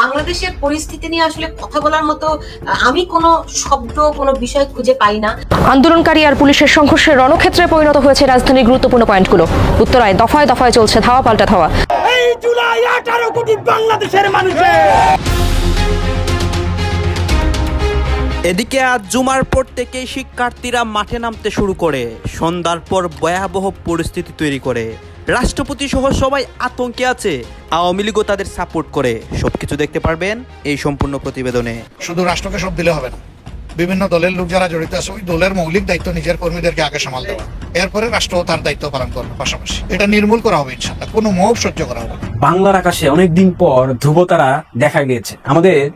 বাংলাদেশের পরিস্থিতি নিয়ে আসলে কথা বলার মতো আমি কোনো শব্দ কোনো বিষয় খুঁজে পাই না। আন্দোলনকারী আর পুলিশের সংঘর্ষের রণক্ষেত্রে পরিণত হয়েছে রাজধানীর গুরুত্বপূর্ণ পয়েন্টগুলো। উত্তরায় দফায় দফায় চলছে ধাওয়া পাল্টা ধাওয়া। এই জুলাই আঠারো কোটি বাংলাদেশের মানুষের। এদিকে আজ জুমার পর থেকে শিক্ষার্থীরা মাঠে নামতে শুরু করে। সন্ধ্যার পর ভয়াবহ পরিস্থিতি তৈরি করে। রাষ্ট্রপতি সহ সবাই আতঙ্কে আছে। আওয়ামী লীগও তাদের সাপোর্ট করে। সবকিছু দেখতে পারবেন এই সম্পূর্ণ প্রতিবেদনে। শুধু রাষ্ট্রকে সব দিলে হবে না। বিভিন্ন দলের লোক যারা জড়িত আছে ওই দলের মৌলিক দায়িত্ব নিজের কর্মীদেরকে আগে সামাল দেওয়া। এরপরে রাষ্ট্র তার দায়িত্ব পালন করবে পাশাপাশি। এটা নির্মূল করা হবে ইনশাল্লাহ কোনো মোহ সহ্য করা হবে না। বাংলার আকাশে অনেকদিন পর ধ্রুবতারা দেখা গিয়েছে। আমাদের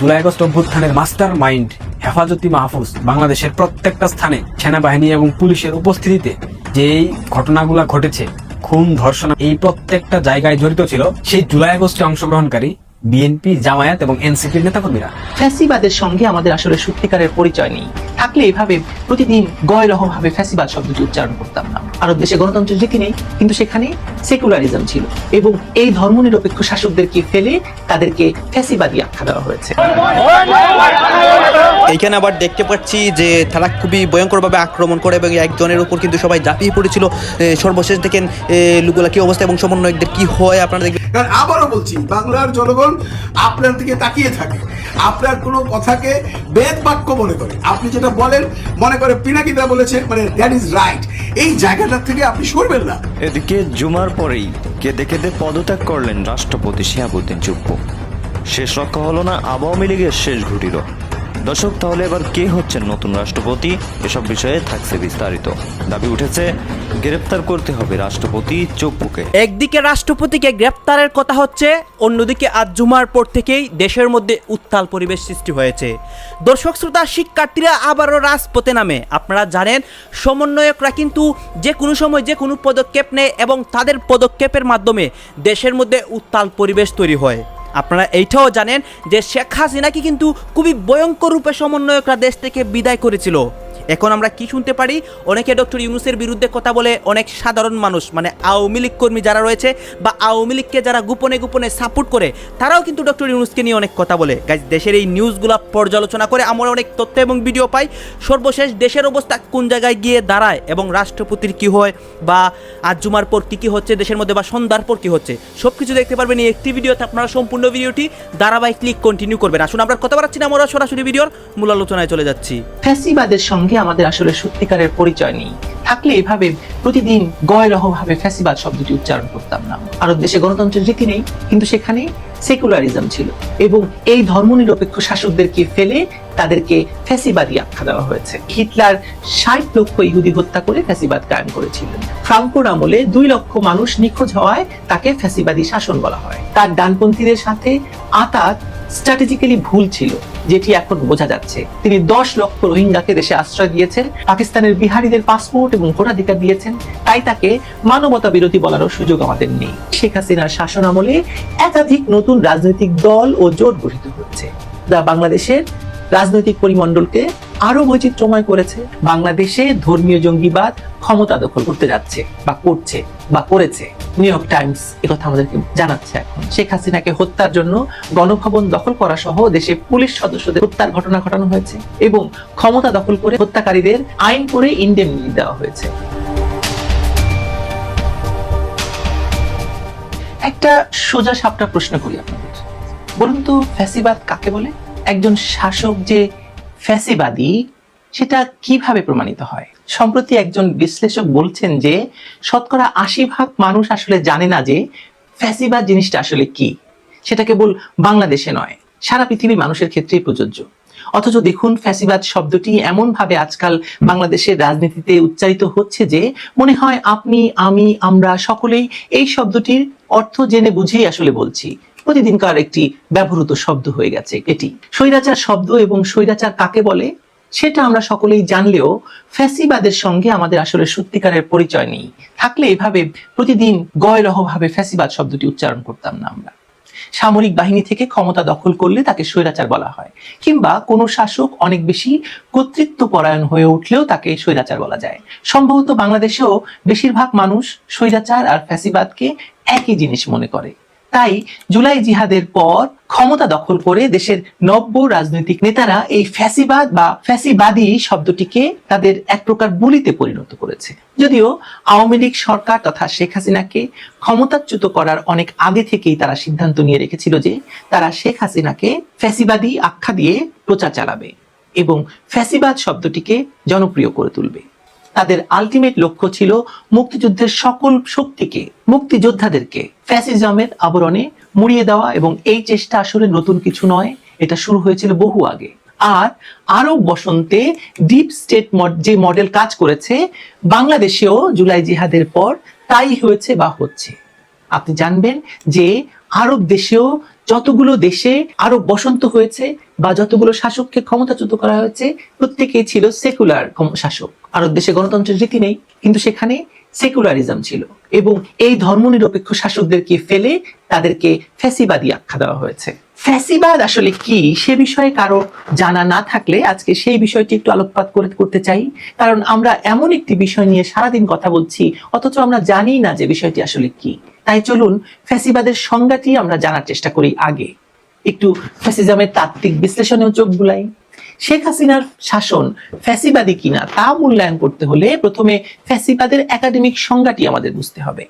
জুলাই আগস্ট অভ্যুত্থানের মাস্টার মাইন্ড হেফাজতি মাহফুজ বাংলাদেশের প্রত্যেকটা স্থানে সেনাবাহিনী এবং পুলিশের উপস্থিতিতে যে এই ঘটনাগুলা ঘটেছে খুন ধর্ষণ এই প্রত্যেকটা জায়গায় জড়িত ছিল। সেই জুলাই আগস্টে অংশগ্রহণকারী বিএনপি, জামায়াত এবং এনসিপির নেতাকর্মীরা। ফ্যাসিবাদের সঙ্গে আমাদের আসলে সত্যিকারের পরিচয় নেই। থাকলে এভাবে প্রতিদিন গয়রহম ভাবে ফ্যাসিবাদ শব্দটি উচ্চারণ করতাম না। আরব দেশে গণতন্ত্রের রীতি নেই কিন্তু সেখানে সেকুলারিজম ছিল এবং এই ধর্মনিরপেক্ষ শাসকদেরকে ফেলে তাদেরকে ফ্যাসিবাদী আখ্যা দেওয়া হয়েছে। এইখানে আবার দেখতে পাচ্ছি যে তারা খুবই ভয়ঙ্করভাবে আক্রমণ করে এবং একজনের উপর কিন্তু সবাই ঝাঁপিয়ে পড়েছিল। সর্বশেষ দেখেন এ, লোকগুলা কি অবস্থা এবং সমন্বয়কদের কি হয় আপনারা দেখবেন। কারণ আবারও বলছি বাংলার জনগণ আপনার দিকে তাকিয়ে থাকে। আপনার কোনো কথাকে বেদ বাক্য মনে করে। আপনি যেটা বলেন, মনে করে পিনাকিদা বলেছে মানে দ্যাট ইজ রাইট এই জায়গাটা থেকে আপনি সরবেন না। এদিকে জুমার পরেই কেঁদে কেঁদে পদত্যাগ করলেন রাষ্ট্রপতি শিহাবুদ্দিন চুপ্প। শেষ রক্ষা হলো না আওয়ামী লীগের শেষ ঘটিল দর্শক, তাহলে এবার কে হচ্ছেন নতুন রাষ্ট্রপতি? এসব বিষয়ে থাকছে বিস্তারিত। দাবি উঠেছে গ্রেপ্তার করতে হবে রাষ্ট্রপতি চুপ্পুকে একদিকে রাষ্ট্রপতিকে গ্রেপ্তারের কথা হচ্ছে, অন্যদিকে আজ জুমার পর থেকেই দেশের মধ্যে উত্তাল পরিবেশ সৃষ্টি হয়েছে। দর্শক, শ্রোতা, শিক্ষার্থীরা আবারও রাজপথে নামে। আপনারা জানেন, সমন্বয়করা কিন্তু যে কোনো সময় যে কোনো পদক্ষেপ নেয় এবং তাদের পদক্ষেপের মাধ্যমে দেশের মধ্যে উত্তাল পরিবেশ তৈরি হয়। আপনারা এইটাও জানেন যে শেখ হাসিনাকে কিন্তু খুবই ভয়ঙ্কর রূপে সমন্বয়করা দেশ থেকে বিদায় করেছিল। এখন আমরা কি শুনতে পারি? অনেকে ডক্টর ইউনুসের বিরুদ্ধে কথা বলে অনেক সাধারণ মানুষ মানে আওয়ামী লীগ কর্মী যারা রয়েছে বা আওয়ামী লীগকে যারা গোপনে গোপনে সাপোর্ট করে, তারাও কিন্তু ডক্টর ইউনুসকে নিয়ে অনেক কথা বলে। গাইজ দেশের এই নিউজগুলো পর্যালোচনা করে আমরা অনেক তথ্য এবং ভিডিও পাই। সর্বশেষ দেশের অবস্থা কোন জায়গায় গিয়ে দাঁড়ায় এবং রাষ্ট্রপতির কি হয় বা আজ জুমার পর কি কি হচ্ছে দেশের মধ্যে বা সন্ধ্যার পর কী হচ্ছে সব কিছু দেখতে পারবেন এই একটি ভিডিওতে। আপনারা সম্পূর্ণ ভিডিওটি ধারাবাহিক ক্লিক কন্টিনিউ করবেন। আসুন, আমরা কথা বাড়াচ্ছি না, আমরা সরাসরি ভিডিওর মূল আলোচনায় চলে যাচ্ছি। ফ্যাসিবাদের সঙ্গে আমাদের আসলে সত্যিকারের পরিচয় নেই। থাকলে এভাবে প্রতিদিন গয়রহ ভাবে ফ্যাসিবাদ শব্দটি উচ্চারণ করতাম না। আরব দেশে গণতন্ত্রের রীতি নেই, কিন্তু সেখানে সেকুলারিজম ছিল এবং এই ধর্মনিরপেক্ষ শাসকদেরকে ফেলে তাদেরকে ফ্যাসিবাদী আখ্যা দেওয়া হয়েছে। হিটলার ষাট লক্ষ ইহুদি হত্যা করে ফ্যাসিবাদ কায়েম করেছিলেন। ফ্রাঙ্কোর আমলে দুই লক্ষ মানুষ নিখোঁজ হওয়ায় তাকে ফ্যাসিবাদী শাসন বলা হয়। তার ডানপন্থীদের সাথে আতাত স্ট্র্যাটেজিক্যালি ভুল ছিল, যেটি এখন বোঝা যাচ্ছে। তিনি দশ লক্ষ রোহিঙ্গাকে দেশে আশ্রয় দিয়েছেন, পাকিস্তানের বিহারীদের পাসপোর্ট এবং ভোটাধিকার দিয়েছেন, তাই তাকে মানবতা বিরোধী বলারও সুযোগ আমাদের নেই। শেখ হাসিনার শাসন আমলে একাধিক নতুন রাজনৈতিক দল ও জোট গঠিত হচ্ছে, যা বাংলাদেশের রাজনৈতিক পরিমণ্ডলকে আরও বৈচিত্র্যময় করেছে। বাংলাদেশে ধর্মীয় জঙ্গিবাদ ক্ষমতা দখল করতে যাচ্ছে বা করছে বা করেছে। নিউ ইয়র্ক টাইমস একথা আমাদেরকে জানাচ্ছে এখন। শেখ হাসিনাকে হত্যার জন্য গণভবন দখল করা সহ দেশে পুলিশ সদস্যদের হত্যার ঘটনা ঘটানো হয়েছে এবং ক্ষমতা দখল করে হত্যাকারীদের আইন করে ইন্ডেমনি দেওয়া হয়েছে। একটা সোজা সাপটা প্রশ্ন করি আপনাদের। বলুন তো, ফ্যাসিবাদ কাকে বলে? একজন শাসক যে ফ্যাসিবাদী, সেটা কীভাবে প্রমাণিত হয়? সম্প্রতি একজন বিশ্লেষক বলছেন যে, শতকরা আশি ভাগ মানুষ আসলে জানে না যে, ফ্যাসিবাদ জিনিসটা আসলে কি। সেটা কেবল বাংলাদেশে নয়, সারা পৃথিবীর মানুষের ক্ষেত্রেই প্রযোজ্য। অথচ দেখুন, ফ্যাসিবাদ শব্দটি এমন ভাবে আজকাল বাংলাদেশের রাজনীতিতে উচ্চারিত হচ্ছে যে, মনে হয় আপনি, আমি, আমরা সকলেই এই শব্দটির অর্থ জেনে বুঝেই আসলে বলছি। প্রতিদিনকার একটি ব্যবহৃত শব্দ হয়ে গেছে এটি। স্বৈরাচার শব্দ এবং স্বৈরাচার কাকে বলে, সেটা আমরা সকলেই জানলেও ফ্যাসিবাদের সঙ্গে আমাদের আসলে সত্যিকারের পরিচয় নেই। থাকলে এভাবে প্রতিদিন গয়রহ ভাবে ফ্যাসিবাদ শব্দটি উচ্চারণ করতাম না আমরা। সামরিক বাহিনী থেকে ক্ষমতা দখল করলে তাকে স্বৈরাচার বলা হয়, কিংবা কোনো শাসক অনেক বেশি কর্তৃত্ব পরায়ণ হয়ে উঠলেও তাকে স্বৈরাচার বলা যায়। সম্ভবত বাংলাদেশেও বেশিরভাগ মানুষ স্বৈরাচার আর ফ্যাসিবাদকে একই জিনিস মনে করে। তাই জুলাই জিহাদের পর ক্ষমতা দখল করে দেশের নব্য রাজনৈতিক নেতারা এই ফ্যাসিবাদ বা ফ্যাসিবাদী শব্দটিকে তাদের এক প্রকার বলিতে পরিণত করেছে। যদিও আওয়ামী লীগ সরকার তথা শেখ হাসিনাকে ক্ষমতাচ্যুত করার অনেক আগে থেকেই তারা সিদ্ধান্ত নিয়ে রেখেছিল যে তারা শেখ হাসিনাকে ফ্যাসিবাদী আখ্যা দিয়ে প্রচার চালাবে এবং ফ্যাসিবাদ শব্দটিকে জনপ্রিয় করে তুলবে। তাদের আলটিমেট লক্ষ্য ছিল মুক্তিযুদ্ধের সকল শক্তিকে, মুক্তিযোদ্ধাদেরকে ফ্যাসিজমের আবরণে মুড়িয়ে দেওয়া এবং এই চেষ্টা আসলে নতুন কিছু নয়, এটা শুরু হয়েছিল বহু আগে। আর আরব বসন্তে ডিপ স্টেট যে মডেল কাজ করেছে, বাংলাদেশেও জুলাই জিহাদের পর তাই হয়েছে বা হচ্ছে। আপনি জানবেন যে আরব দেশেও যতগুলো দেশে আরব বসন্ত হয়েছে বা যতগুলো শাসককে ক্ষমতাচ্যুত করা হয়েছে, প্রত্যেকেই ছিল সেকুলার শাসক। আরব দেশে গণতন্ত্রের রীতি নেই, কিন্তু সেখানে সেকুলারিজম ছিল এবং এই ধর্মনিরপেক্ষ শাসকদেরকে ফেলে তাদেরকে ফ্যাসিবাদী আখ্যা দেওয়া হয়েছে। ফ্যাসিবাদ আসলে কি সে বিষয়ে কারও জানা না থাকলে আজকে সেই বিষয়টি একটু আলোকপাত করে করতে চাই। কারণ আমরা এমন একটি বিষয় নিয়ে সারাদিন কথা বলছি, অথচ আমরা জানি না যে বিষয়টি আসলে কি। তাই চলুন, ফ্যাসিবাদের সংজ্ঞাটি আমরা জানার চেষ্টা করি আগে। একটু ফ্যাসিজমের তাত্ত্বিক বিশ্লেষণেও চোখ বুলাই। শেখ হাসিনার শাসন ফ্যাসিবাদী কিনা তা মূল্যায়ন করতে হলে প্রথমে ফ্যাসিবাদের একাডেমিক সংজ্ঞাটি আমাদের বুঝতে হবে।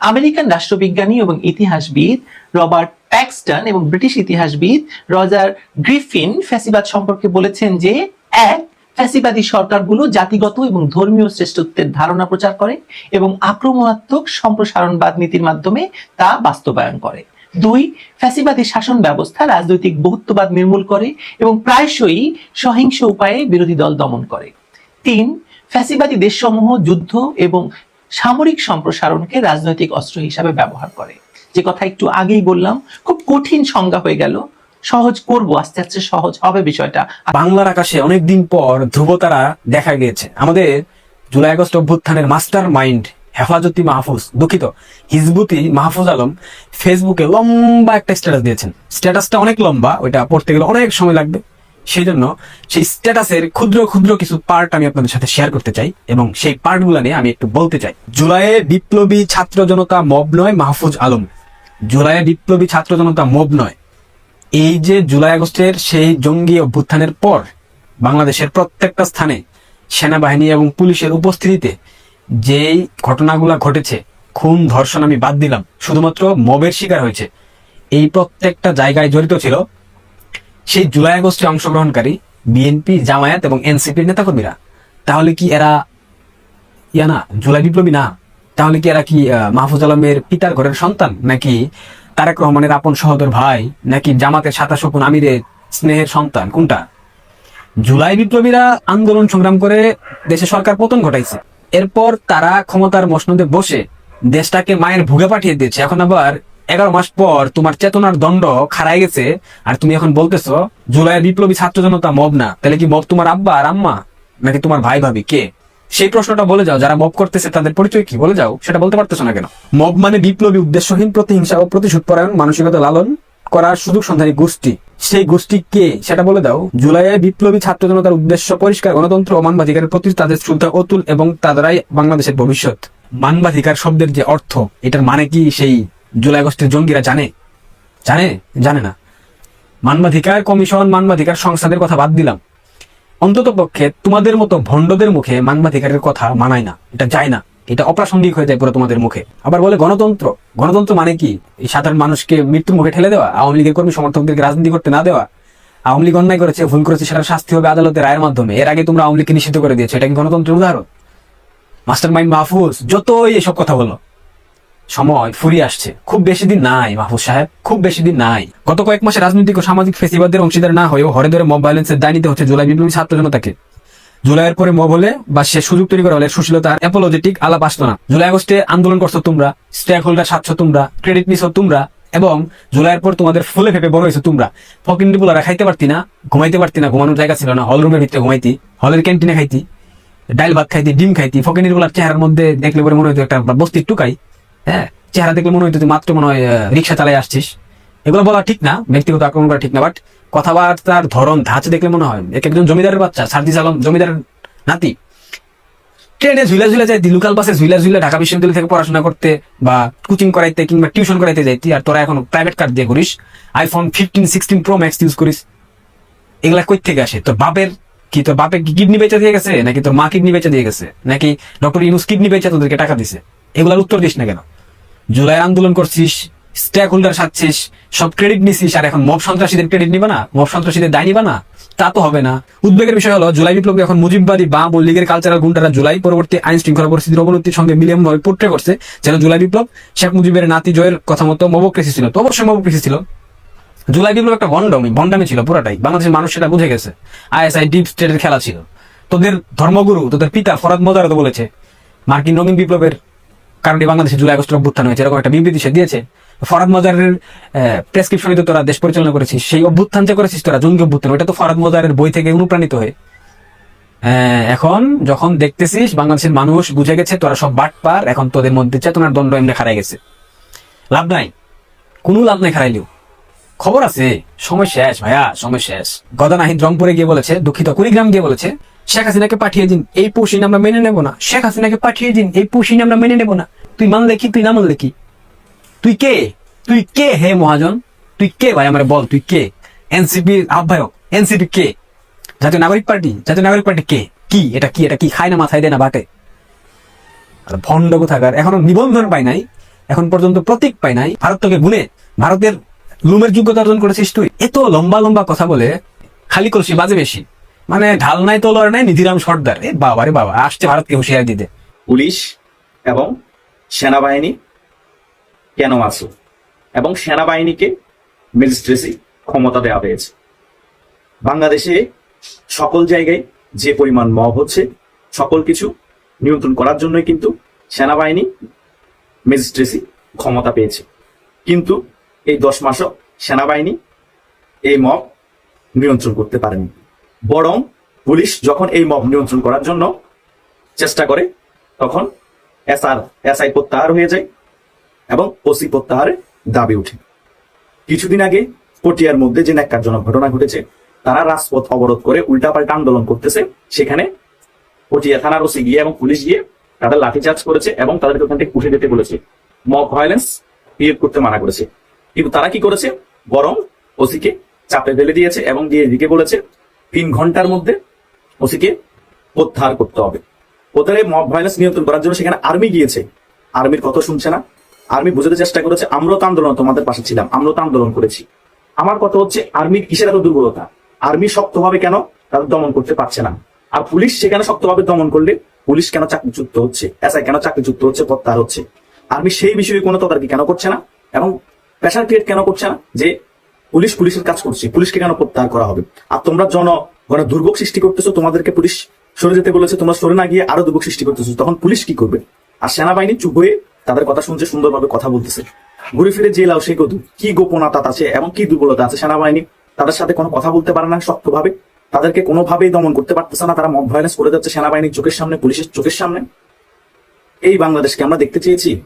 আমেরিকান রাষ্ট্রবিজ্ঞানী এবং ইতিহাসবিদ রবার্ট প্যাক্সটন এবং ব্রিটিশ ইতিহাসবিদ রজার গ্রিফিন ফ্যাসিবাদ সম্পর্কে বলেছেন যে, এক, ফ্যাসিবাদী সরকারগুলো জাতিগত এবং ধর্মীয় শ্রেষ্ঠত্বের ধারণা প্রচার করে এবং আক্রমণাত্মক সম্প্রসারণবাদ নীতির মাধ্যমে তা বাস্তবায়ন করে। দুই, ফ্যাসিবাদী শাসন ব্যবস্থা রাজনৈতিক বহুত্ববাদ নির্মূল করে এবং প্রায়শই সহিংস উপায়ে বিরোধী দল দমন করে। তিন, ফ্যাসিবাদী দেশসমূহ যুদ্ধ এবং সামরিক সম্প্রসারণকে রাজনৈতিক অস্ত্র হিসাবে ব্যবহার করে। যে কথা একটু আগেই বললাম, খুব কঠিন সংজ্ঞা হয়ে গেল। সহজ করব, আস্তে আস্তে সহজ হবে বিষয়টা। বাংলার আকাশে অনেকদিন পর ধ্রুবতারা দেখা গিয়েছে। আমাদের জুলাই আগস্ট অভ্যুত্থানের মাস্টার মাইন্ড হেফাজতি মাহফুজ, দুঃখিত। হিজবুতি মাহফুজ আলম ফেসবুকে লম্বা একটা স্ট্যাটাস দিয়েছেন। স্ট্যাটাসটা অনেক লম্বা, ওইটা পড়তে গেলে অনেক সময় লাগবে। সেই জন্য সেই স্ট্যাটাসের ক্ষুদ্র ক্ষুদ্র কিছু পার্ট আমি আপনাদের সাথে শেয়ার করতে চাই এবং সেই পার্টগুলো নিয়ে আমি একটু বলতে চাই। জুলাইয়ে বিপ্লবী ছাত্র জনতা মব নয় মাহফুজ আলম। জুলাইয়ে বিপ্লবী ছাত্র জনতা মব নয়। এই যে জুলাই আগস্টের সেই জঙ্গি অভ্যুত্থানের পর বাংলাদেশের প্রত্যেকটা স্থানে সেনাবাহিনী এবং পুলিশের উপস্থিতিতে যেই ঘটনাগুলা ঘটেছে, খুন, ধর্ষণ আমি বাদ দিলাম। শুধুমাত্র মবের শিকার হয়েছে। এই প্রত্যেকটা জায়গায় জড়িত ছিল সেই জুলাই আগস্টে অংশগ্রহণকারী বিএনপি, জামায়াত এবং এনসিপির নেতাকর্মীরা। তাহলে কি এরা ইয়া না, জুলাই বিপ্লবী না? তাহলে কি এরা কি মাহফুজ আলমের পিতার ঘরের সন্তান? নাকি তারেক রহমানের আপন সহোদর ভাই? নাকি জামাতের সাতাশ শকুন আমিরের স্নেহের সন্তান? কোনটা? জুলাই বিপ্লবীরা আন্দোলন সংগ্রাম করে দেশে সরকার পতন ঘটাইছে। এরপর তারা ক্ষমতার মসনদে বসে দেশটাকে মায়ের ভুগে পাঠিয়ে দিয়েছে। এখন আবার এগারো মাস পর তোমার চেতনার দণ্ড খারাই গেছে। আর তুমি এখন বলতেছো জুলাইয়ের বিপ্লবী ছাত্র জনতা মব না। তাহলে কি মব তোমার আব্বা আর আম্মা? নাকি তোমার ভাই ভাবি? কে? সেই প্রশ্নটা বলে যাও। যারা মব করতেছে, তাদের পরিচয় কি? বলে যাও। সেটা বলতে পারতেছো না কেন? মব মানে বিপ্লবী উদ্দেশ্যহীন প্রতিহিংসা ও প্রতিশোধ পরায়ণ মানসিকতা লালন করার সুযোগ সন্ধানী গোষ্ঠী। সেই গোষ্ঠী কে? সেটা বলে দাও। জুলাইয়ে বিপ্লবী ছাত্র জনতার উদ্দেশ্য পরিষ্কার, গণতন্ত্র ও মানবাধিকারের প্রতি তাদের শ্রদ্ধা অতুল এবং তাদেরাই বাংলাদেশের ভবিষ্যৎ। মানবাধিকার শব্দের যে অর্থ, এটার মানে কি সেই জুলাই আগস্টের জঙ্গিরা জানে? জানে? জানে না। মানবাধিকার কমিশন, মানবাধিকার সংস্থাদের কথা বাদ দিলাম। অন্তত পক্ষে তোমাদের মতো ভণ্ডদের মুখে মানবাধিকারের কথা মানায় না, এটা যায় না। এটা অপ্রাসঙ্গিক হয়ে যায় পুরো তোমাদের মুখে। আবার বলে গণতন্ত্র। গণতন্ত্র মানে কি? এই সাধারণ মানুষকে মৃত্যুর মুখে ঠেলে দেওয়া, আওয়ামী লীগের কর্মী সমর্থকদেরকে রাজনীতি করতে না দেওয়া। আওয়ামী লীগ অন্যায় করেছে, ভুল করেছে, সেটা শাস্তি হবে আদালতের রায়ের মাধ্যমে। এর আগে তোমরা আওয়ামী লীগকে নিষিদ্ধ করে দিয়েছ। এটা কি গণতন্ত্রের উদাহরণ? মাস্টার মাইন্ড মাহফুজ, যতই এসব কথা বলো। সময় ফুরিয়ে আসছে। খুব বেশি দিন নাই, মাহফুজ সাহেব। খুব বেশি দিন নাই। গত কয়েক মাসে রাজনৈতিক ও সামাজিক ফেসিবাদের অংশীদার না হয়েও হরে ধরে মব ভায়োলেন্সের দায় নিতে হচ্ছে জুলাই বিপ্লবী ছাত্র জনতাকে। জুলাইয়ের পরে মব হলে বা সে সুযোগ তৈরি করা হলে সুশীলতা অ্যাপোলজেটিক আলাপ আসতো না। জুলাই আগস্টে আন্দোলন করছ তোমরা স্টেক হোল্ডার সাচ্ছ তোমরা ক্রেডিট নিছো তোমরা, এবং জুলাইয়ের পর তোমাদের ফুলে ফেপে বড় হয়েছে তোমরা। ফকিন ডিপুলারা খাইতে পারতি না, ঘুমাইতে পারতি না, ঘুমানোর জায়গা ছিল না হল রুমের ভিতরে ঘুমাইতি হলের ক্যান্টিনে খাইতি, ডাইল ভাত খাইতি, ডিম খাইতি ফকিনেরগুলার চেহারার মধ্যে দেখলে পরে মনে হইতো একটা বস্তির টুকাই হ্যাঁ? চেহারা দেখলে মনে তুই মাত্র মনে হয় রিক্সা চালাই আসছিস। এগুলো বলা ঠিক না, ব্যক্তিগত আক্রমণ করা ঠিক না বাট কথাবার্তার ধরন, ধাঁচ দেখলে মনে হয়। এক একজন জমিদারের বাচ্চা, সার্জিস আলম জমিদারের নাতি। ট্রেনে ঝুলা ঝুলা যাইতি লোকাল বাসে ঝুলা ঝুলা ঢাকা বিশ্ববিদ্যালয় থেকে পড়াশোনা করতে বা কোচিং করাইতে কিংবা টিউশন করাইতে যাইতি, আর তোরা এখন প্রাইভেট কার দিয়ে করিস iPhone fifteen sixteen pro max use করিস। এগুলা কই থেকে আসে? তোর বাপের কি? তোর বাপের কি কিডনি বেচা দিয়ে গেছে? নাকি তোর মা কিডনি বেচা দিয়ে গেছে? নাকি ডক্টর ইউনুস কিডনি বেচা তোদেরকে টাকা দিছে? এগুলার উত্তর দিস না কেন? জুলাই আন্দোলন করছিস স্টেক হোল্ডার সাজছিস, সব ক্রেডিট নিছিস, আর এখন মব সন্ত্রাসীদের ক্রেডিট নিবা না মব সন্ত্রাসীদের দায় নিবা না, তা তো হবে না। উদ্বেগের বিষয় হলো, জুলাই বিপ্লবী এখন মুজিববাদী বা লীগের কালচারাল গুন্ডারা জুলাই পরবর্তী আইন শৃঙ্খলা পরিস্থিতির অবনতির সঙ্গে মিলিয়ে ভাবে পোট্রে করছে, যেন জুলাই বিপ্লব শেখ মুজিবের নাতি জয়ের কথা মতো মবক্রেসি ছিল। তো অবশ্যই মবক্রেসি ছিল। জুলাই বিপ্লব একটা ভণ্ডামি ভণ্ডামি ছিল পুরাটাই, বাংলাদেশের মানুষ সেটা বুঝে গেছে। আইএসআই, ডিপ স্টেটের খেলা ছিল। তোদের ধর্মগুরু, তোদের পিতা ফরাদ মজার বলেছে, মার্কিন রঙিন বিপ্লবের কারণে বাংলাদেশে জুলাই আগস্টের অভ্যুত্থান হয়েছে, এরকম একটা বিবৃতি সে দিয়েছে। ফরাদ মজারের প্রেসক্রিপশনে তো তোরা দেশ পরিচালনা করেছিস। সেই অভ্যুত্থান যে করেছিস তোরা, জঙ্গি অভ্যুত্থান ওটা তো ফরাদ মজারের বই থেকে অনুপ্রাণিত হয়ে। এখন যখন দেখতেছিস বাংলাদেশের মানুষ বুঝে গেছে, তোরা সব বাট পার, এখন তোদের মধ্যে চেতনার দণ্ড এমনি খারাই গেছে। লাভ নাই। কোনো লাভ নাই খারাইলেও খবর আছে, সময় শেষ ভাইয়া, সময় শেষ। গদা নাহিদ রংপুরে গিয়ে বলেছে, দুঃখিত, কুড়িগ্রাম গিয়ে বলেছে, শেখ হাসিনাকে পাঠিয়ে দিন, এই পৌষিন আমরা মেনে নেব না। শেখ হাসিনাকে পাঠিয়ে দিন, এই পৌষিন আমরা মেনে নেব না। তুই মানলে কি, তুই না মানলে কি? তুই কে? তুই কে হে মহাজন? তুই কে ভাই? আমার বল, তুই কে? এনসিপি আহ্বায়ক এনসিপি কে? জাতীয় নাগরিক পার্টি, জাতীয় নাগরিক পার্টি কে? কি? এটা কি? এটা কি? খায় না, মাথায় দেয় না, বাটে। আর ভণ্ড কোথাকার? এখনও নিবন্ধন পাই নাই। এখন পর্যন্ত প্রতীক পাই নাই। ভারত তোকে ভারতের লুমের যোগ্যতা অর্জন করেছিস তুই। এত লম্বা লম্বা কথা বলে খালি কলসি বাজে বেশি। মানে ঢাল নাই তোলার নাই, নিধিরাম সর্দার। এ বাবা রে বাবা, আসছে ভারতকে হুঁশিয়ারি দিতে। পুলিশ এবং সেনাবাহিনী কেন আছো এবং সেনাবাহিনীকে ম্যাজিস্ট্রেসি ক্ষমতা দেওয়া হয়েছে। বাংলাদেশে সকল জায়গায় যে পরিমাণ মব হচ্ছে, সকল কিছু নিয়ন্ত্রণ করার জন্যই কিন্তু সেনাবাহিনী ম্যাজিস্ট্রেসি ক্ষমতা পেয়েছে। কিন্তু এই দশ মাসও সেনাবাহিনী এই মব নিয়ন্ত্রণ করতে পারেনি। বরং পুলিশ যখন এই মব নিয়ন্ত্রণ করার জন্য চেষ্টা করে, তখন এসআর এসআই প্রত্যাহার হয়ে যায়। এবং ওসি প্রত্যাহারের দাবি উঠে। কিছুদিন আগে পটিয়ার মধ্যে যে ন্যাক্কারজনক ঘটনা ঘটেছে, তারা রাজপথ অবরোধ করে উল্টাপাল্টা আন্দোলন করতেছে। সেখানে পটিয়া থানার ওসি গিয়ে এবং পুলিশ গিয়ে তাদের লাঠিচার্জ করেছে এবং তাদেরকে ওখান থেকে উঠে যেতে বলেছে। মব ভায়োলেন্স ক্রিয়েট করতে মানা করেছে। কিন্তু তারা কি করেছে? বরং ওসিকে চাপে ফেলে দিয়েছে এবং দিয়ে দিকে বলেছে, তিন ঘণ্টার মধ্যে ওসিকে প্রত্যাহার করতে হবে। ওদের মব ভায়োলেন্স নিয়ন্ত্রণ করার জন্য সেখানে আর্মি গিয়েছে। আর্মির কথা শুনছে না। আর্মি বোঝাতে চেষ্টা করেছে, আমরাও তো আন্দোলন, তোমাদের পাশে ছিলাম, আমরাও তো আন্দোলন করেছি। আমার কথা হচ্ছে আর্মির কিসের এত দুর্বলতা? আর্মি শক্তভাবে কেন? তাদের দমন করতে পারছে না। আর পুলিশ সেখানে শক্তভাবে দমন করলে পুলিশ কেন চাকরিচ্যুত হচ্ছে? এসআই কেন চাকরিচ্যুত হচ্ছে? প্রত্যাহার হচ্ছে। আর্মি সেই বিষয়ে কোনো তদারকি কেন করছে না? এবং প্রেশার ক্রিয়েট কেন করছে না? যে পুলিশ পুলিশের কাজ করছে, পুলিশকে কেন প্রত্যাহার করা হবে? আর তোমরা জনগণের দুর্ভোগ সৃষ্টি করতেছো, তোমাদেরকে পুলিশ সরে যেতে বলেছে, তোমরা সরে না গিয়ে আরও দুর্ভোগ সৃষ্টি করতেছো, তখন পুলিশ কি করবে? আর সেনাবাহিনী চুপ হয়ে তাদের কথা শুনছে, সুন্দরভাবে কথা বলতেছে। ঘুরে ফিরে যে লাও সেই কদু কি গোপনতা আছে এবং কি দুর্বলতা আছে সেনাবাহিনী? তাদের সাথে কোনো কথা বলতে পারে না শক্তভাবে। তাদেরকে কোনোভাবেই দমন করতে পারতেছে না। তারা মব ভায়োলেন্স করে যাচ্ছে সেনাবাহিনীর চোখের সামনে, পুলিশের চোখের সামনে। এই বাংলাদেশকে আমরা দেখতে চেয়েছি।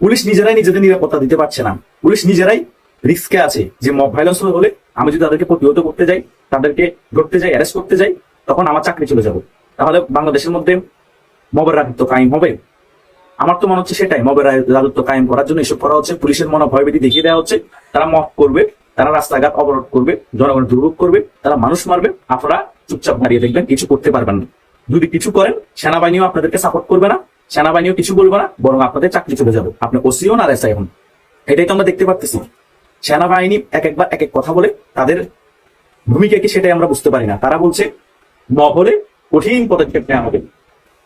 পুলিশ নিজেরাই নিজেদের নিরাপত্তা দিতে পারছে না। পুলিশ নিজেরাই রিস্কে আছে যে মব ভায়োলেন্স হলে আমি যদি তাদেরকে প্রতিহত করতে যাই, তাদেরকে ধরতে যাই অ্যারেস্ট করতে যাই, তখন আমার চাকরি চলে যাবে। তাহলে বাংলাদেশের মধ্যে মবের রাজত্ব কায়েম হবে। আমার তো মনে হচ্ছে সেটাই, মবের রাজত্ব কায়েম করার জন্য এসব করা হচ্ছে। পুলিশের মনে ভয়ভীতি দেখিয়ে দেওয়া হচ্ছে। তারা মব করবে, তারা রাস্তাঘাট অবরোধ করবে জনগণের দুর্ভোগ করবে, তারা মানুষ মারবে, আপনারা চুপচাপ দাঁড়িয়ে দেখবেন, কিছু করতে পারবেন না। যদি কিছু করেন, সেনাবাহিনীও আপনাদেরকে সাপোর্ট করবে না, সেনাবাহিনীও কিছু বলবে না, বরং আপনাদের চাকরি চলে যাবে। আপনি ওসিও না এসআই এখন এটাই তো আমরা দেখতে পারতেছি। সেনাবাহিনী এক একবার এক এক কথা বলে, তাদের ভূমিকা কি সেটাই আমরা বুঝতে পারি না। তারা বলছে, মব হলে কঠিন পদক্ষেপ নেওয়া হবে।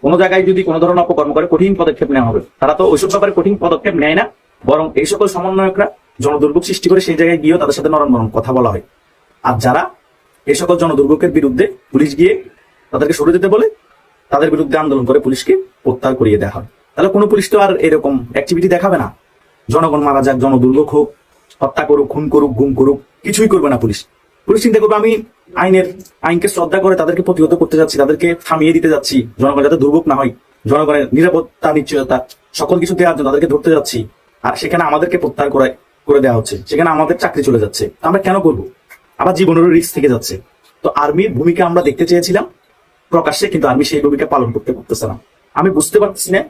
কোন জায়গায় যদি কোনো ধরনের অপকর্ম করে, কঠিন পদক্ষেপ নেওয়া হবে। তারা তো ওইসব ব্যাপারে কঠিন পদক্ষেপ নেয় না, বরং এই সকল সমন্বয়করা জনদুর্ভোগ সৃষ্টি করে সেই জায়গায় গিয়েও তাদের সাথে নরম নরম কথা বলা হয়। আর যারা এই সকল জনদুর্ভোগের বিরুদ্ধে পুলিশ গিয়ে তাদেরকে সরে যেতে বলে, তাদের বিরুদ্ধে আন্দোলন করে পুলিশকে প্রত্যাহার করিয়ে দেওয়া হয়। তাহলে কোনো পুলিশ তো আর এরকম অ্যাক্টিভিটি দেখাবে না। জনগণ মারা যাক, জনদুর্ভোগ হোক, হত্যা করুক, খুন করুক, গুম করুক, কিছুই করবে না পুলিশ। পুলিশ চিন্তা করবে, আমি আইনের, আইনকে শ্রদ্ধা করে তাদেরকে প্রতিহত করতে যাচ্ছি, তাদেরকে থামিয়ে দিতে যাচ্ছি। জনগণ যাতে দুর্ভোগ না হয়, জনগণের নিরাপত্তা, নিশ্চয়তা, সকল কিছু দেওয়ার জন্য তাদেরকে ধরতে যাচ্ছি। আর সেখানে আমাদেরকে প্রত্যাহার করে করে দেওয়া হচ্ছে। সেখানে আমাদের চাকরি চলে যাচ্ছে। আমরা কেন করব? আবার জীবনেরও রিস্ক থেকে যাচ্ছে। তো আর্মির ভূমিকা আমরা দেখতে চেয়েছিলাম, প্রকাশ্যে, কিন্তু আর্মি সেই ভূমিকা পালন করতে পারতেছে না। আমি বুঝতে পারতেছি না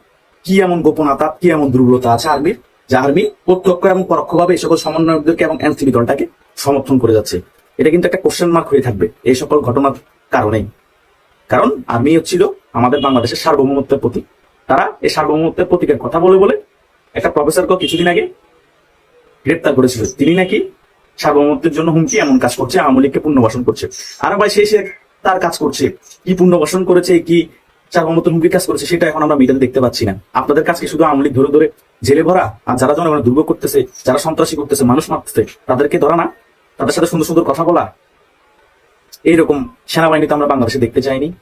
কি এমন গোপনতা, কি এমন দুর্বলতা আছে আর্মির, যে আর্মি প্রত্যক্ষ এবং পরোক্ষভাবে এই সকল সমন্বয়কদেরকে এবং এনসিবি দলটাকে সমর্থন করে যাচ্ছে। এটা কিন্তু একটা কোশ্চেন মার্ক হয়ে থাকবে এই সকল ঘটনার কারণেই। কারণ আর্মি হচ্ছিল আমাদের বাংলাদেশের সার্বভৌমত্বের প্রতীক। তারা এই সার্বভৌমত্বের প্রতীকের কথা বলে বলে একটা প্রফেসরকে কিছুদিন আগে গ্রেপ্তার করেছিল। তিনি নাকি সার্বভৌমত্বের জন্য হুমকি এমন কাজ করছে, আওয়ামী লীগকে পুনর্বাসন করছে। আর ভাই, সে সে তার কাজ করছে। কি পুনর্বাসন করেছে, কি সার্বভৌমত্বের হুমকি কাজ করেছে, সেটা এখন আমরা মিডিয়াতে দেখতে পাচ্ছি না। আপনাদের কাছে শুধু আওয়ামী লীগ ধরে ধরে জেলে ভরা? আর যারা জনগণের দুর্ভোগ করতেছে, যারা সন্ত্রাসী করতেছে, মানুষ মারতেছে, তাদেরকে ধরা না? তাদের সাথে সুন্দর সুন্দর কথা বলা। এইরকম সেনাবাহিনী তো আমরা বাংলাদেশে দেখতে চাইনি।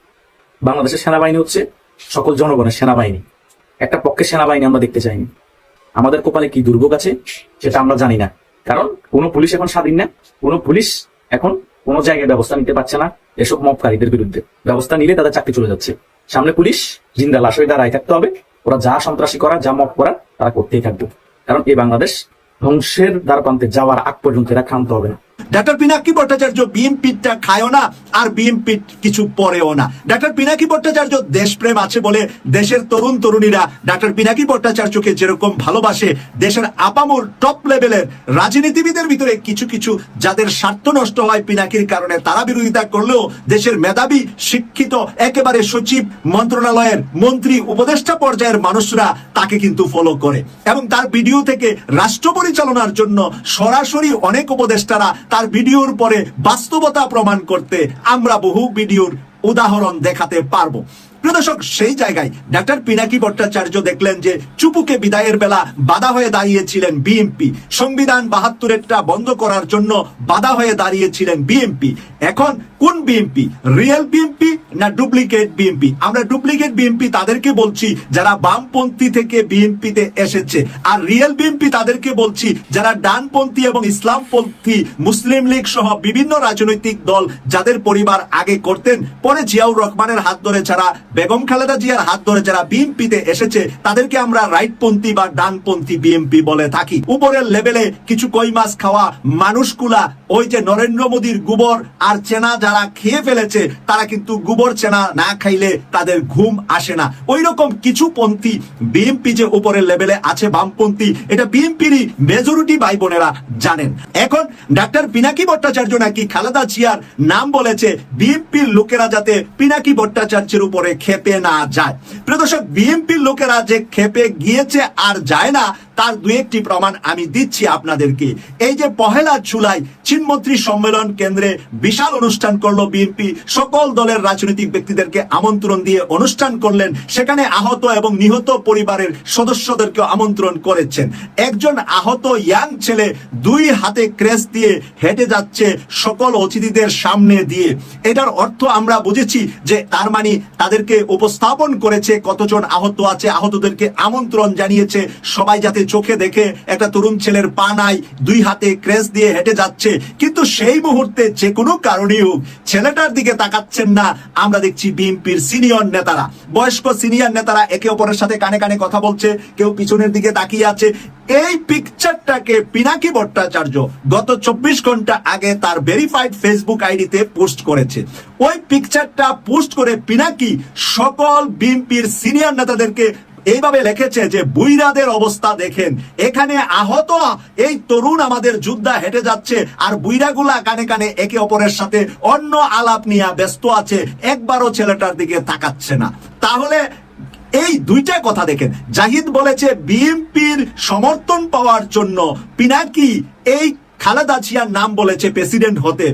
বাংলাদেশের সেনাবাহিনী হচ্ছে সকল জনগণের সেনাবাহিনী। একটা পক্ষের সেনাবাহিনী আমরা দেখতে চাইনি। আমাদের কপালে কি দুর্ভোগ আছে সেটা আমরা জানি না। কারণ কোনো পুলিশ এখন স্বাধীন না। কোনো পুলিশ এখন কোনো জায়গায় ব্যবস্থা নিতে পারছে না এসব মপকারীদের বিরুদ্ধে। ব্যবস্থা নিলে তাদের চাকরি চলে যাচ্ছে। সামনে পুলিশ, জিন্দা লাশ হয়ে দাঁড়ায় থাকতে হবে। ওরা যা সন্ত্রাসী করা, যা মপ করা, তারা করতেই থাকবে। কারণ এই বাংলাদেশ ধ্বংসের দ্বার প্রান্তে যাওয়ার আগ পর্যন্ত এরা ক্ষান্ত হবে না। ডাক্তার পিনাকি ভট্টাচার্য বিএমপিটা খায়ও না, আর বিএমপি কিছু পরেও না। ডাক্তার পিনাকি ভট্টাচার্য দেশপ্রেম আছে বলে দেশের তরুণ তরুণীরা ডাক্তার পিনাকি ভট্টাচার্যকে যেরকম ভালোবাসে, দেশের আপামর টপ লেভেলের রাজনীতিবিদের ভিতরে কিছু কিছু যাদের স্বার্থ নষ্ট হয় পিনাকির কারণে তারা বিরোধিতা করলেও দেশের মেধাবী, শিক্ষিত, একেবারে সচিব, মন্ত্রণালয়ের মন্ত্রী, উপদেষ্টা পর্যায়ের মানুষরা তাকে কিন্তু ফলো করে। এবং তার ভিডিও থেকে রাষ্ট্র পরিচালনার জন্য সরাসরি অনেক উপদেষ্টারা তার ভিডিওর পরে বাস্তবতা প্রমাণ করতে আমরা বহু ভিডিওর উদাহরণ দেখাতে পারব। প্রিয় দর্শক সেই জায়গায় ডাক্তার পিনাকি ভট্টাচার্য দেখলেন যে চুপুকে বিদায়ের বেলা বাধা হয়ে দাঁড়িয়েছিলেন বিএমপি সংবিধান বাহাত্তরেরটা বন্ধ করার জন্য বাধা হয়ে দাঁড়িয়েছিলেন বিএমপি এখন কোন বিএমপি রিয়েল বিএমপি না ডুপ্লিকেট বিএমপি আমরা ডুপ্লিকেট বিএমপি তাদেরকে বলছি যারা বামপন্থী থেকে বিএনপিতে এসেছে। আর রিয়েল বিএনপি তাদেরকে বলছি যারা ডানপন্থী এবং ইসলামপন্থী মুসলিম লীগ সহ বিভিন্ন রাজনৈতিক দল যাদের পরিবার আগে করতেন, পরে জিয়াউর রহমানের হাত ধরে যারা বেগম খালেদা জিয়ার হাত ধরে যারা বিএনপিতে এসেছে, তাদেরকে আমরা রাইটপন্থী বা ডানপন্থী বিএনপি বলে থাকি। উপরের লেভেলে কিছু কই মাছ খাওয়া মানুষগুলা ওই যে নরেন্দ্র মোদীর গোবর আর চেনা যারা খেয়ে ফেলেছে, তারা কিন্তু গোবর চেনা না খাইলে তাদের ঘুম আসে না। ওই রকম কিছু পন্থী বিএনপি যে উপরের লেভেলে আছে, বামপন্থী, এটা বিএনপিরই মেজরিটি ভাই বোনেরা জানেন। এখন ডাক্তার পিনাকি ভট্টাচার্য নাকি খালেদা জিয়ার নাম বলেছে, বিএনপির লোকেরা যাতে পিনাকি ভট্টাচার্যের উপরে খেপে না যায়। প্রিয় দর্শক বিএনপির লোকেরা যে খেপে গিয়েছে আর যায় না তার দু একটি প্রমাণ আমি দিচ্ছি আপনাদেরকে। এই যে পহেলা জুলাই চীনমন্ত্রী সম্মেলন কেন্দ্রে বিশাল অনুষ্ঠান করল বিএনপি, সকল দলের রাজনৈতিক ব্যক্তিদেরকে আমন্ত্রণ দিয়ে অনুষ্ঠান করলেন। সেখানে আহত এবং নিহত পরিবারের সদস্যদেরকে আমন্ত্রণ করেছেন। একজন আহত ইয়াং ছেলে দুই হাতে ক্রেস দিয়ে হেঁটে যাচ্ছে সকল অতিথিদের সামনে দিয়ে। এটার অর্থ আমরা বুঝেছি যে তার মানে তাদেরকে উপস্থাপন করেছে, কতজন আহত আছে, আহতদেরকে আমন্ত্রণ জানিয়েছে সবাই যাতে চোখে দেখে একটা তরুণ ছেলের পা নাই, দুই হাতে ক্রেস দিয়ে হেঁটে যাচ্ছে। কিন্তু সেই মুহূর্তে যে কোনো কারণেই হোক, ছেলেটার দিকে তাকাচ্ছেন না। আমরা দেখছি বিএনপির সিনিয়র নেতারা। বয়স্ক সিনিয়র নেতারা একে অপরের সাথে কানে কানে কথা বলছে, কেউ পিছনের দিকে তাকিয়ে আছে। এই পিকচারটাকে পিনাকি ভট্টাচার্য গত চব্বিশ ঘণ্টা আগে তার ভেরিফাইড ফেসবুক আইডিতে পোস্ট করেছে। ওই পিকচারটা পোস্ট করে পিনাকি সকল বিএনপির সিনিয়র নেতাদেরকে এইভাবে লিখেছে যে বুইরাদের অবস্থা দেখেন। এখানে আহত এই তরুণ আমাদের যোদ্ধা হেঁটে যাচ্ছে আর বুইরাগুলা কানে কানে একে অপরের সাথে অন্য আলাপ নিয়ে ব্যস্ত আছে, একবারও ছেলেটার দিকে তাকাচ্ছে না। তাহলে এই দুইটা কথা দেখেন। জাহিদ বলেছে, বিএনপির সমর্থন পাওয়ার জন্য পিনাকি এই খালেদা জিয়ার নাম বলেছে প্রেসিডেন্ট হতে।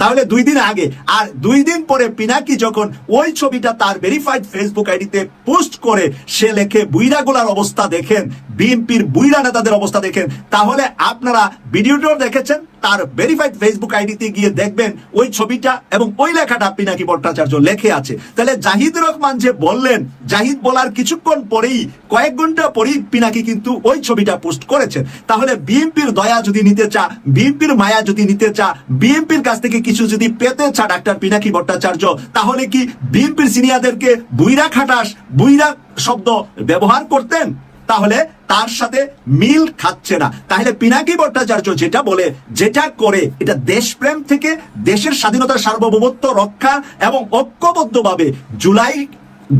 তাহলে দুই দিন আগে, আর দুই দিন পরে পিনাকি যখন ওই ছবিটা তার ভেরিফাইড ফেসবুক আইডিতে পোস্ট করে, সে লেখে বুইরাগুলার অবস্থা দেখেন, বিএনপির বুইরা নেতাদের অবস্থা দেখেন। তাহলে আপনারা ভিডিওটা দেখেছেন? তার ভেরিফাইড ফেসবুক আইডিতে গিয়ে দেখবেন ওই ছবিটা এবং ওই লেখাটা পিনাকি ভট্টাচার্য লেখে আছে। তাহলে জাহিদ রহমান যে বললেন, জাহিদ বলার কিছুক্ষণ পরেই, কয়েক ঘণ্টা পরেই পিনাকি কিন্তু ওই ছবিটা পোস্ট করেছেন। তাহলে বিএনপির দয়া যদি নিতে চা, বিএনপির মায়া যদি নিতে চা, বিএনপির কাছ থেকে কিছু যদি পেতে চা ডাক্তার পিনাকি ভট্টাচার্য, তাহলে কি বিএনপির সিনিয়রদেরকে বুইরা খাটাস, বুইরা শব্দ ব্যবহার করতেন? তাহলে তার সাথে মিল খাচ্ছে না। তাহলে পিনাকি ভট্টাচার্য যেটা বলে, যেটা করে, এটা দেশপ্রেম থেকে দেশের স্বাধীনতার সার্বভৌমত্ব রক্ষা এবং ঐক্যবদ্ধভাবে জুলাই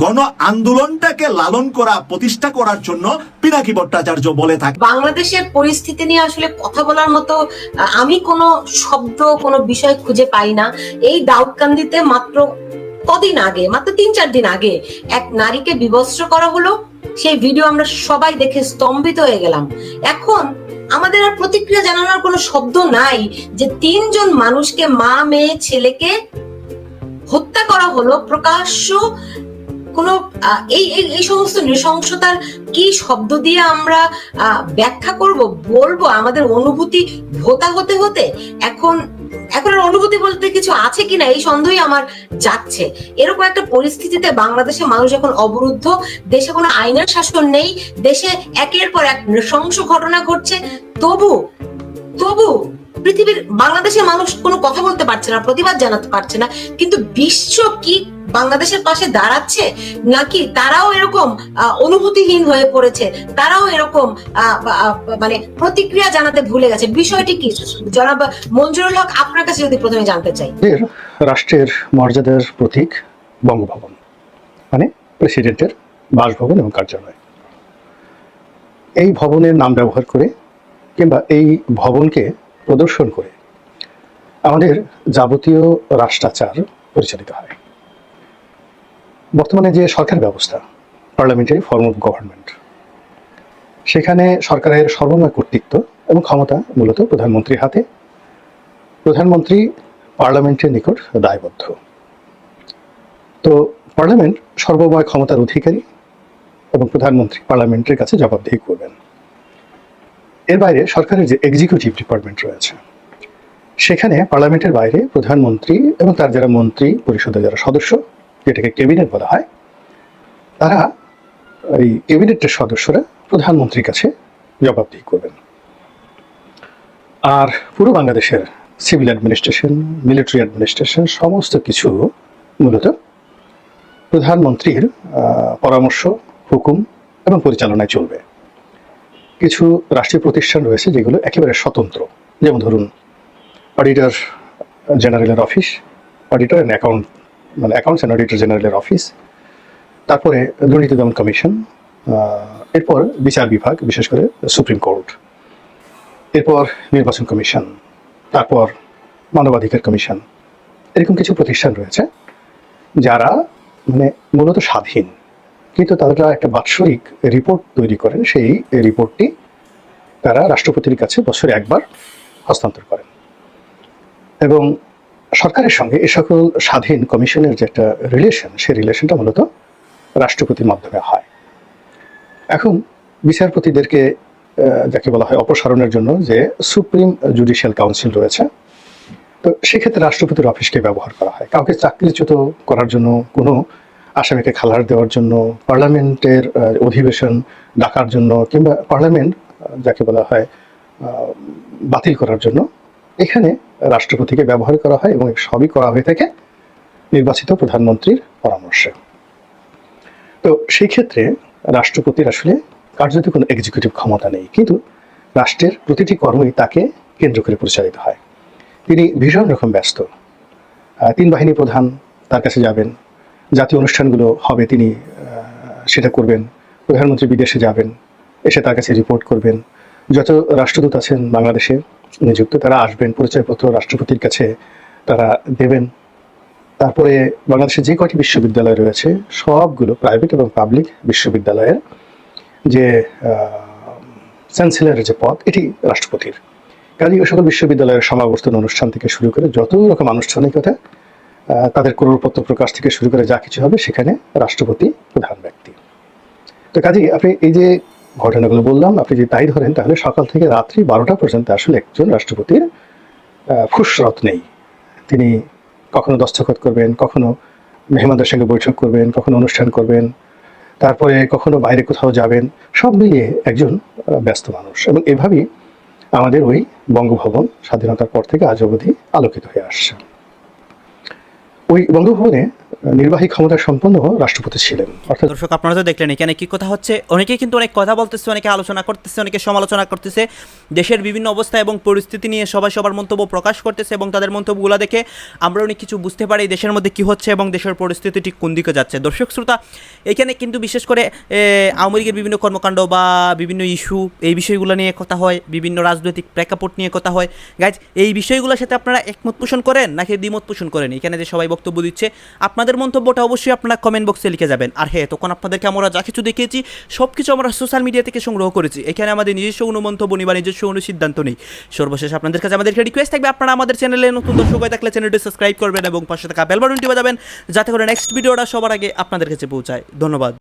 গণ আন্দোলনটাকে লালন করা, প্রতিষ্ঠা করার জন্য পিনাকি ভট্টাচার্য বলে থাকে। বাংলাদেশের পরিস্থিতি নিয়ে আসলে কথা বলার মতো আমি কোনো শব্দ, কোনো বিষয় খুঁজে পাই না। এই দাউদকান্দিতে মাত্র কদিন আগে, মাত্র তিন চার দিন আগে এক নারীকে বিবস্ত্র করা হলো। সেই ভিডিও আমরা সবাই দেখে স্তম্ভিত হয়ে গেলাম। এখন আমাদের আর প্রতিক্রিয়া জানানোর কোনো শব্দ নাই যে তিনজন মানুষকে মা, মেয়ে, ছেলেকে হত্যা করা হলো প্রকাশ্য কোনো এই, এই- সমস্ত নৃশংসতার কি শব্দ দিয়ে আমরা ব্যাখ্যা করব, বলব? আমাদের অনুভূতি ভোতা হতে হতে? এখন এখন আর অনুভূতি বলতে কিছু আছে কিনা? এই সন্দেহই আমার যাচ্ছে। এরকম একটা পরিস্থিতিতে বাংলাদেশে মানুষ এখন অবরুদ্ধ। দেশে কোনো আইনের শাসন নেই। দেশে একের পর এক নৃশংস ঘটনা ঘটছে। তবু তবু পৃথিবীর বাংলাদেশের মানুষ কোনো কথা বলতে পারছে না, প্রতিবাদ জানাতে পারছে না। কিন্তু বিশ্ব কি বাংলাদেশের পাশে দাঁড়াচ্ছে? নাকি তারাও এরকম অনুভূতিহীন হয়ে পড়েছে? তারাও এরকম মানে প্রতিক্রিয়া জানাতে ভুলে গেছে? বিষয়টি কি? জনাব মঞ্জুরুল হক, আপনার কাছে যদি প্রথমে জানতে চাই। রাষ্ট্রের মর্যাদার প্রতীক বঙ্গভবন মানে প্রেসিডেন্টের বাসভবন এবং কার্যালয়। এই ভবনের নাম ব্যবহার করে কিংবা এই ভবনকে প্রদর্শন করে আমাদের যাবতীয় রাষ্ট্রাচার পরিচালিত হয়। বর্তমানে যে সরকার ব্যবস্থা পার্লামেন্টারি ফর্ম অফ গভর্নমেন্ট সেখানে সরকারের সর্বময় কর্তৃত্ব এবং ক্ষমতা মূলত প্রধানমন্ত্রীর হাতে। প্রধানমন্ত্রী পার্লামেন্টের নিকট দায়বদ্ধ। তো পার্লামেন্ট সর্বময় ক্ষমতার অধিকারী এবং প্রধানমন্ত্রী পার্লামেন্টের কাছে জবাবদিহি করবেন। এর বাইরে সরকারের যে এক্সিকিউটিভ ডিপার্টমেন্ট রয়েছে, সেখানে পার্লামেন্টের বাইরে প্রধানমন্ত্রী এবং তার যারা মন্ত্রী, পরিষদের যারা সদস্য, যেটাকে ক্যাবিনেট বলা হয়, তারা এই ক্যাবিনেটের সদস্যরা প্রধানমন্ত্রীর কাছে জবাবদিহি করবেন। আর পুরো বাংলাদেশের সিভিল অ্যাডমিনিস্ট্রেশন মিলিটারি অ্যাডমিনিস্ট্রেশন সমস্ত কিছু মূলত প্রধানমন্ত্রীর পরামর্শ, হুকুম এবং পরিচালনায় চলবে। কিছু রাষ্ট্রীয় প্রতিষ্ঠান রয়েছে যেগুলো একেবারে স্বতন্ত্র। যেমন ধরুন অডিটর জেনারেলের অফিস অডিটর অ্যান্ড অ্যাকাউন্ট মানে অ্যাকাউন্টস অ্যান্ড অডিটর জেনারেলের অফিস তারপরে দুর্নীতি দমন কমিশন এরপর বিচার বিভাগ, বিশেষ করে সুপ্রিম কোর্ট, এরপর নির্বাচন কমিশন, তারপর মানবাধিকার কমিশন, এরকম কিছু প্রতিষ্ঠান রয়েছে যারা মানে মূলত স্বাধীন। কিন্তু তারা একটা বাৎসরিক রিপোর্ট তৈরি করেন, সেই রিপোর্টটি তারা রাষ্ট্রপতির কাছে বছরে একবার হস্তান্তর করেন। এবং সরকারের সঙ্গে এ সকল স্বাধীন কমিশনের যে একটা রিলেশন সেই রিলেশনটা মূলত রাষ্ট্রপতির মাধ্যমে হয়। এখন বিচারপতিদেরকে যাকে বলা হয় অপসারণের জন্য যে সুপ্রিম জুডিশিয়াল কাউন্সিল রয়েছে, তো সেক্ষেত্রে রাষ্ট্রপতির অফিসকে ব্যবহার করা হয়। কাউকে চাকরিচ্যুত করার জন্য কোনো আসামিকে খালার দেওয়ার জন্য পার্লামেন্টের অধিবেশন ডাকার জন্য কিংবা পার্লামেন্ট যাকে বলা হয় বাতিল করার জন্য এখানে রাষ্ট্রপতিকে ব্যবহার করা হয় এবং সবই করা হয়ে থাকে নির্বাচিত প্রধানমন্ত্রীর পরামর্শে। তো সেই ক্ষেত্রে রাষ্ট্রপতির আসলে কার্যত কোনো এক্সিকিউটিভ ক্ষমতা নেই, কিন্তু রাষ্ট্রের প্রতিটি কর্মই তাকে কেন্দ্র করে পরিচালিত হয়। তিনি ভীষণ রকম ব্যস্ত। তিন বাহিনী প্রধান তার কাছে যাবেন জাতীয় অনুষ্ঠানগুলো হবে, তিনি সেটা করবেন। প্রধানমন্ত্রী বিদেশে যাবেন, এসে তার কাছে রিপোর্ট করবেন। যত রাষ্ট্রদূত আছেন বাংলাদেশে নিযুক্ত, তারা আসবেন, পরিচয়পত্র রাষ্ট্রপতির কাছে তারা দেবেন। তারপরে বাংলাদেশে যে কয়টি বিশ্ববিদ্যালয় রয়েছে, সবগুলো প্রাইভেট এবং পাবলিক বিশ্ববিদ্যালয়ের যে চ্যান্সেলরের যে পদ, এটি রাষ্ট্রপতির। কাজে ওই সকল বিশ্ববিদ্যালয়ের সমাবর্তন অনুষ্ঠান থেকে শুরু করে যত রকম আনুষ্ঠানিকতা তাদের করপত্র প্রকাশ থেকে শুরু করে যা কিছু হবে সেখানে রাষ্ট্রপতি প্রধান ব্যক্তি। তো কাজে আপনি এই যে ঘটনাগুলো বললাম, আপনি যদি তাই ধরেন, তাহলে সকাল থেকে রাত্রি বারোটা পর্যন্ত আসলে একজন রাষ্ট্রপতির ফুসরত নেই। তিনি কখনো দস্তখত করবেন, কখনো মেহমানদের সঙ্গে বৈঠক করবেন, কখনো অনুষ্ঠান করবেন, তারপরে কখনো বাইরে কোথাও যাবেন, সব মিলিয়ে একজন ব্যস্ত মানুষ। এবং এভাবেই আমাদের ওই বঙ্গভবন স্বাধীনতার পর থেকে আজ অবধি আলোকিত হয়ে আসছে। ওই বঙ্গভবনে নির্বাহী ক্ষমতা সম্পন্ন রাষ্ট্রপতি ছিলেন। অর্থাৎ দর্শক, আপনারা তো দেখলেন, এখানে কি কথা হচ্ছে। অনেকে কিন্তু অনেক কথা বলতেছে, অনেকে আলোচনা করতেছে, অনেকে সমালোচনা করতেছে। দেশের বিভিন্ন অবস্থা এবং পরিস্থিতি নিয়ে সবাই সবার মন্তব্য প্রকাশ করতেছে এবং তাদের মন্তব্যগুলো দেখে আমরা অনেক কিছু বুঝতে পারি দেশের মধ্যে কি হচ্ছে এবং দেশের পরিস্থিতি ঠিক কোন দিকে যাচ্ছে। দর্শক, শ্রোতা, এখানে কিন্তু বিশেষ করে আওয়ামী লীগের বিভিন্ন কর্মকাণ্ড বা বিভিন্ন ইস্যু, এই বিষয়গুলো নিয়ে কথা হয়, বিভিন্ন রাজনৈতিক প্রেক্ষাপট নিয়ে কথা হয়। গাইজ এই বিষয়গুলোর সাথে আপনারা একমত পোষণ করেন নাকি দ্বিমত পোষণ করেন? এখানে যে সবাই বক্তব্য দিচ্ছে, আপনাদের মন্তব্যটা অবশ্যই আপনারা কমেন্ট বক্সে লিখে যাবেন। আর হ্যাঁ তখন আপনাদেরকে আমরা যা কিছু দেখিয়েছি সব কিছু আমরা সোশ্যাল মিডিয়া থেকে সংগ্রহ করেছি। এখানে আমাদের নিজস্ব কোনো মন্তব্য নেই বা নিজস্ব কোনো সিদ্ধান্ত নেই। সর্বশেষ আপনাদের কাছে আমাদের রিকোয়েস্ট থাকবে, আপনারা আমাদের চ্যানেলে নতুন দর্শক হয়ে থাকলে চ্যানেলটি সাবস্ক্রাইব করবেন এবং পাশে থাকা বেল বাটনটি বাজাবেন, যাতে করে নেক্সট ভিডিওটা সবার আগে আপনাদের কাছে পৌঁছায়। ধন্যবাদ।